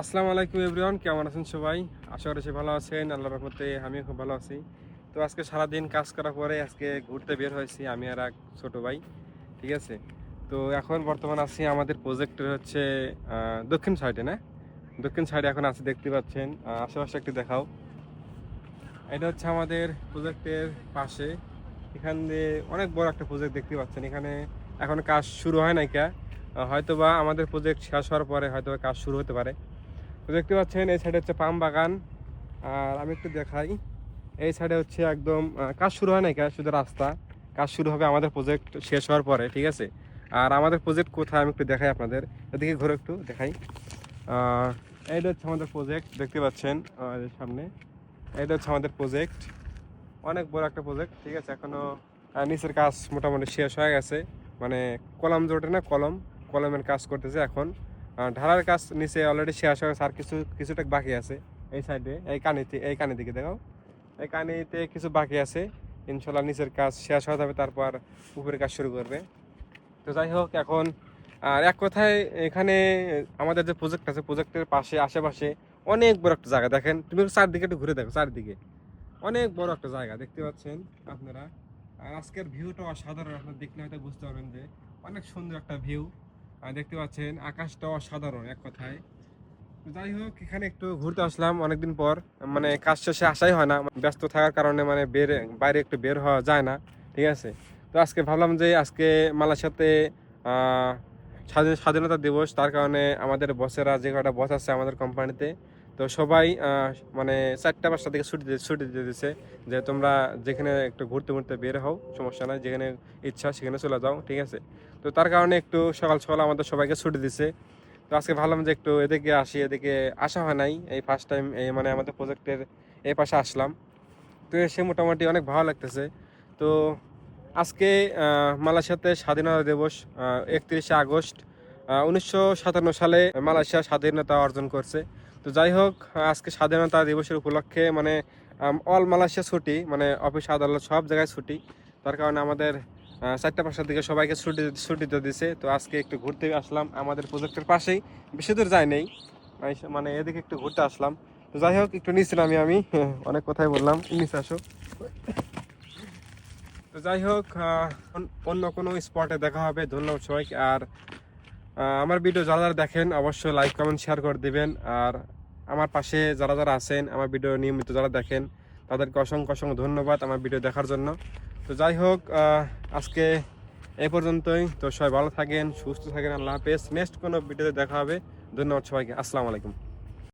আসসালামু আলাইকুম এভরিওয়ান, কেমন আছেন সবাই? আশা করি ভালো আছেন আল্লাহ রহমতে আমিও খুব ভালো আছি। তো আজকে সারাদিন কাজ করার পরে আজকে ঘুরতে বের হয়েছি, আমি আর এক ছোটো ভাই, ঠিক আছে? তো এখন বর্তমান আছি আমাদের প্রজেক্টের হচ্ছে দক্ষিণ সাইডে না? দক্ষিণ সাইডে এখন আছি, দেখতে পাচ্ছেন। আশেপাশে একটু দেখাও। এটা হচ্ছে আমাদের প্রজেক্টের পাশে। এখান দিয়ে অনেক বড় একটা প্রজেক্ট দেখতে পাচ্ছেন। এখানে এখন কাজ শুরু হয় নাই কা। হয়তোবা আমাদের প্রজেক্ট শেষ হওয়ার পরে হয়তো কাজ শুরু হতে পারে। দেখতে পাচ্ছেন এই সাইডে হচ্ছে পাম বাগান। আর আমি একটু দেখাই এই সাইডে হচ্ছে একদম কাজ শুরু হয় কা শুধু রাস্তা। কাজ শুরু হবে আমাদের প্রজেক্ট শেষ হওয়ার পরে ঠিক আছে? আর আমাদের প্রজেক্ট কোথায় আমি একটু দেখাই আপনাদের। এদিকে ঘুরে একটু দেখাই। এইটা হচ্ছে আমাদের প্রজেক্ট দেখতে পাচ্ছেন এই সামনে। এটা হচ্ছে আমাদের প্রজেক্ট অনেক বড় একটা প্রজেক্ট ঠিক আছে? এখনও আহ, নিচের কাজ মোটামুটি শেষ হয়ে গেছে। মানে কলম জোটে না কলম? কলমের কাজ করতেছে এখন। ঢালার কাজ নিচে অলরেডি শেষ হয়ে আর কিছু, কিছুটা বাকি আছে। এই সাইডে এই কানিতে, এই কানি দিকে দেখো। এই কানিতে কিছু বাকি আছে। ইনশাল্লাহ নিচের কাজ শেষ হয়ে যাবে, তারপর উপরের কাজ শুরু করবে। তো যাই হোক, এখন, আর এক কথায় এখানে আমাদের যে প্রজেক্ট আছে প্রজেক্টের পাশে, আশেপাশে অনেক বড় একটা জায়গা। দেখেন, তুমি চারদিকে একটু ঘুরে দেখো, চারদিকে। অনেক বড় একটা জায়গা, দেখতে পাচ্ছেন আপনারা। আর আজকের ভিউটা অসাধারণ, আপনারা দেখলে হয়তো বুঝতে পারবেন যে অনেক সুন্দর একটা ভিউ দেখতে পাচ্ছেন আকাশটা অসাধারণ, এক কথায়। যাই হোক, এখানে একটু ঘুরতে আসলাম অনেকদিন পর। মানে কাজ শেষে আসাই হয় না, ব্যস্ত থাকার কারণে মানে বের, বাইরে একটু বের হওয়া যায় না, ঠিক আছে? তো আজকে ভাবলাম যে আজকে মালয়েশিয়াতে স্বাধীনতা দিবস, তার কারণে আমাদের বসেরা, যে কটা বস আছে আমাদের কোম্পানিতে তো সবাই মানে চারটা পাঁচটা থেকে ছুটি ছুটি দিয়ে দিচ্ছে যে তোমরা যেখানে একটু ঘুরতে ঘুরতে বের হও, সমস্যা নাই, যেখানে ইচ্ছা সেখানে চলে যাও, ঠিক আছে? তো তার কারণে একটু সকাল সকাল আমাদের সবাইকে ছুটি দিছে। তো আজকে ভাবলাম যে একটু এদিকে আসি, এদিকে আসা হয় নাই, এই ফার্স্ট টাইম এই মানে আমাদের প্রজেক্টের এই পাশে আসলাম। তো এসে মোটামুটি অনেক ভালো লাগতেছে। তো আজকে মালয়েশিয়াতে স্বাধীনতা দিবস একত্রিশে আগস্ট উনিশশো সাতান্ন সালে মালয়েশিয়া স্বাধীনতা অর্জন করছে। তো যাই হোক, আজকে স্বাধীনতা দিবসের উপলক্ষে মানে অল মালয়েশিয়া ছুটি মানে অফিস আদালত সব জায়গায় ছুটি। তার কারণে আমাদের চারটা পাঁচটার দিকে সবাইকে ছুটি ছুটি দিয়ে দিছে। তো আজকে একটু ঘুরতে আসলাম আমাদের প্রজেক্টের পাশেই। বেশি দূর যায় নেই মানে এদিকে একটু ঘুরতে আসলাম। তো যাই হোক, একটু নিচে নামি আমি, অনেক কথাই বললাম, নিচে আসো। তো যাই হোক অন্য কোনো স্পটে দেখা হবে। ধন্যবাদ সবাইকে, আর আমার ভিডিও যারা যারা দেখেন, অবশ্যই লাইক কমেন্ট শেয়ার করে দিবেন। আর আমার পাশে যারা যারা আছেন, আমার ভিডিও নিয়মিত যারা দেখেন, তাদেরকে অসংখ্য অসংখ্য ধন্যবাদ আমার ভিডিও দেখার জন্য। তো যাই হোক আজকে এ পর্যন্তই। তো সবাই ভালো থাকেন, সুস্থ থাকেন, আল্লাহ হাফেজ। নেক্সট কোনো ভিডিওতে দেখা হবে। ধন্যবাদ সবাইকে। আসসালামু আলাইকুম।